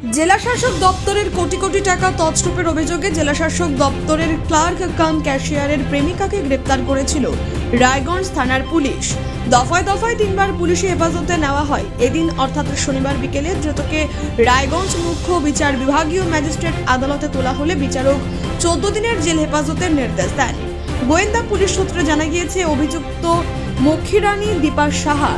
জেলাশাসক দপ্তরের কোটি কোটি টাকা তছরূপের অভিযোগে জেলাশাসক দপ্তরের ক্লার্ক কাম ক্যাশিয়ারের প্রেমিকাকে গ্রেপ্তার করেছিল রায়গঞ্জ থানার পুলিশ। দফায় দফায় তিনবার পুলিশি হেফাজতে নেওয়া হয়। এদিন অর্থাৎ শনিবার বিকেলে ধৃতকে রায়গঞ্জ মুখ্য বিচার বিভাগীয় ম্যাজিস্ট্রেট আদালতে তোলা হলে বিচারক চোদ্দ দিনের জেল হেফাজতের নির্দেশ দেন। গোয়েন্দা পুলিশ সূত্রে জানা গিয়েছে, অভিযুক্ত মক্ষীরানী দীপা সাহা,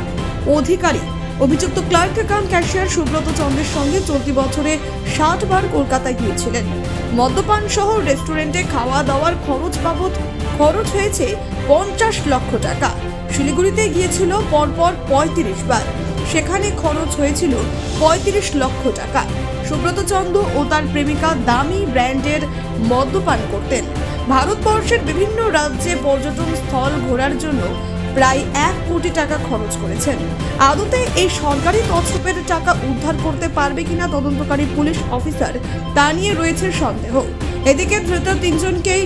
অধিকারী অভিযুক্ত ক্লার্ক কাম ক্যাশিয়ার সুব্রত চন্দ্রের সঙ্গে চলতি বছরে ষাট বার কলকাতায় গিয়েছিলেন। মদ্যপান সহ রেস্টুরেন্টে খাওয়া দাওয়ার খরচ বাবদ খরচ হয়েছে পঞ্চাশ লক্ষ টাকা। শিলিগুড়িতে গিয়েছিল পরপর পঁয়ত্রিশ বার। সেখানে খরচ হয়েছিল পঁয়ত্রিশ লক্ষ টাকা। সুব্রত চন্দ্র ও তার প্রেমিকা দামি ব্র্যান্ডের মদ্যপান করতেন। ভারতবর্ষের বিভিন্ন রাজ্যে পর্যটন স্থল ঘোরার জন্য প্রায় এক কোটি টাকা খরচ করেছেন। আদতে এই সরকারি তছরূপের টাকা উদ্ধার করতে পারবে কিনা তদন্তকারী পুলিশ অফিসার তা নিয়ে রয়েছে সন্দেহ। এদিকে ধৃত তিনজনকেই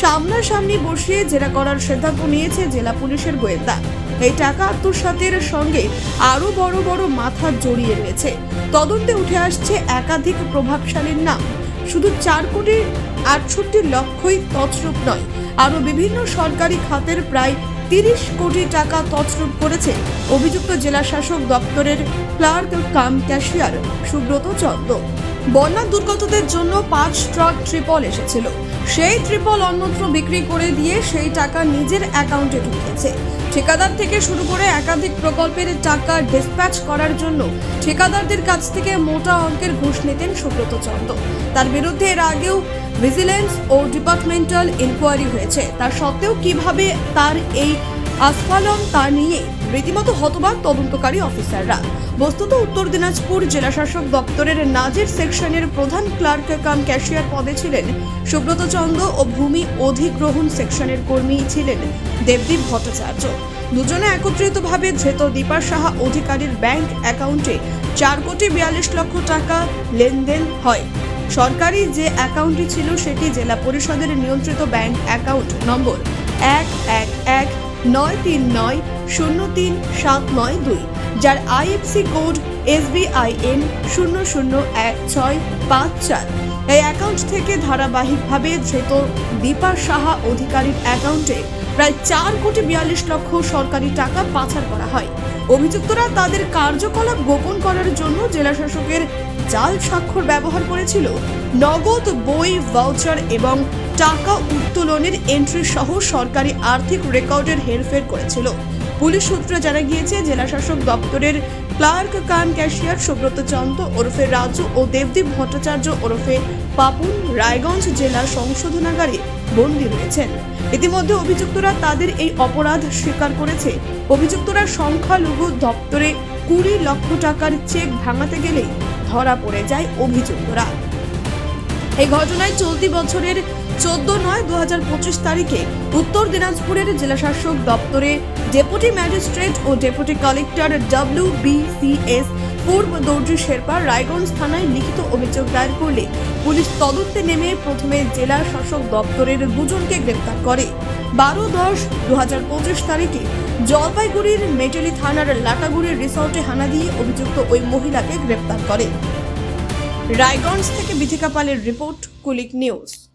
সামনাসামনি বসিয়ে জেরা করার সিদ্ধান্ত নিয়েছে জেলা পুলিশের গোয়েন্দা। এই টাকা আত্মসাতের সঙ্গে আরও বড় বড় মাথা জড়িয়ে রয়েছে। তদন্তে উঠে আসছে একাধিক প্রভাবশালীর নাম। শুধু চার কোটি আটষট্টি লক্ষই তছরূপ নয়, আরও বিভিন্ন সরকারি খাতের প্রায় তিরিশ কোটি টাকা তছরূপ করেছে অভিযুক্ত জেলা শাসক দপ্তরের clerk cum cashier Subrata Chandra. বন্যা দুর্গতদের জন্য পাঁচ ট্রাক ট্রিপল এসেছিল। সেই ট্রিপল অন্যত্র বিক্রি করে দিয়ে সেই টাকা নিজের অ্যাকাউন্টে ঢুকিয়েছে ঠিকাদার থেকে শুরু করে একাধিক প্রকল্পের টাকা ডিসপ্যাচ করার জন্য ঠিকাদারদের কাছ থেকে মোটা অঙ্কের ঘুষ নিতেন সুব্রত চন্দ্র। তার বিরুদ্ধে এর আগেও ভিজিলেন্স ও ডিপার্টমেন্টাল ইনকোয়ারি হয়েছে। তার সত্ত্বেও কীভাবে তার এই আস্ফালন তা নিয়ে রীতিমতো হতবাক তদন্তকারী অফিসাররা। বস্তুত উত্তর দিনাজপুর জেলাশাসক দপ্তরের নাজের সেকশনের প্রধান ক্লার্ক কাম ক্যাশিয়ার পদে ছিলেন সুব্রত চন্দ্র ও ভূমি অধিগ্রহণ সেকশনের কর্মী ছিলেন দেবদীপ ভট্টাচার্য। দুজনে একত্রিতভাবে ধৃত দীপা সাহা অধিকারীর ব্যাংক অ্যাকাউন্টে চার কোটি বিয়াল্লিশ লক্ষ টাকা লেনদেন হয়। সরকারি যে অ্যাকাউন্টটি ছিল সেটি জেলা পরিষদের নিয়ন্ত্রিত ব্যাংক অ্যাকাউন্ট নম্বর এক এক এক নয় তিন নয় শূন্য তিন সাত নয় দুই, যার আইএফসি কোড এসবিআইএন শূন্য শূন্য এক ছয় পাঁচ চার। এই অ্যাকাউন্ট থেকে ধারাবাহিকভাবে ধৃত দীপা সাহা অধিকারীর অ্যাকাউন্টে প্রায় চার কোটি বিয়াল্লিশ লক্ষ সরকারি টাকা পাচার করা হয়। অভিযুক্তরা তাদের কার্যকলাপ গোপন করার জন্য জেলাশাসকের জাল স্বাক্ষর ব্যবহার করেছিল, নগদ বই ভাউচার এবং টাকা উত্তোলনের এন্ট্রি সহ সরকারি আর্থিক রেকর্ডের হেরফের করেছিল। পুলিশ সূত্রে জানা গিয়েছে, জেলাশাসক দপ্তরের clerk cum cashier Subrata Chandra ওরফে রাজু ও দেবদীপ ভট্টাচার্য ওরফে পাপুন রায়গঞ্জ জেলা সংশোধনাগারে বন্দী রয়েছেন। ইতিমধ্যে অভিযুক্তরা তাদের এই অপরাধ স্বীকার করেছে। অভিযুক্তরা সংখ্যালঘু দপ্তরে কুড়ি লক্ষ টাকার চেক ভাঙাতে গেলেই ধরা পড়ে যায় অভিযুক্তরা। এই ঘটনায় চলতি বছরের চোদ্দ নয় দু তারিখে উত্তর দিনাজপুরের জেলাশাসক দপ্তরে ডেপুটি ম্যাজিস্ট্রেট ও deputy collector W BCS Purba Dorjee Sherpa Raiganj থানায় লিখিত অভিযোগ দায়ের করলে পুলিশ তদন্তে নেমে প্রথমে জেলা শাসক দপ্তরের দুজনকে গ্রেপ্তার করে। বারো দশ দু তারিখে জলপাইগুড়ির মেটেলি থানার লাটাগুড়ির রিসর্টে হানা দিয়ে অভিযুক্ত ওই মহিলাকে গ্রেপ্তার করে। রায়গঞ্জ থেকে বিথিকা পালের রিপোর্ট কুলিক নিউজ।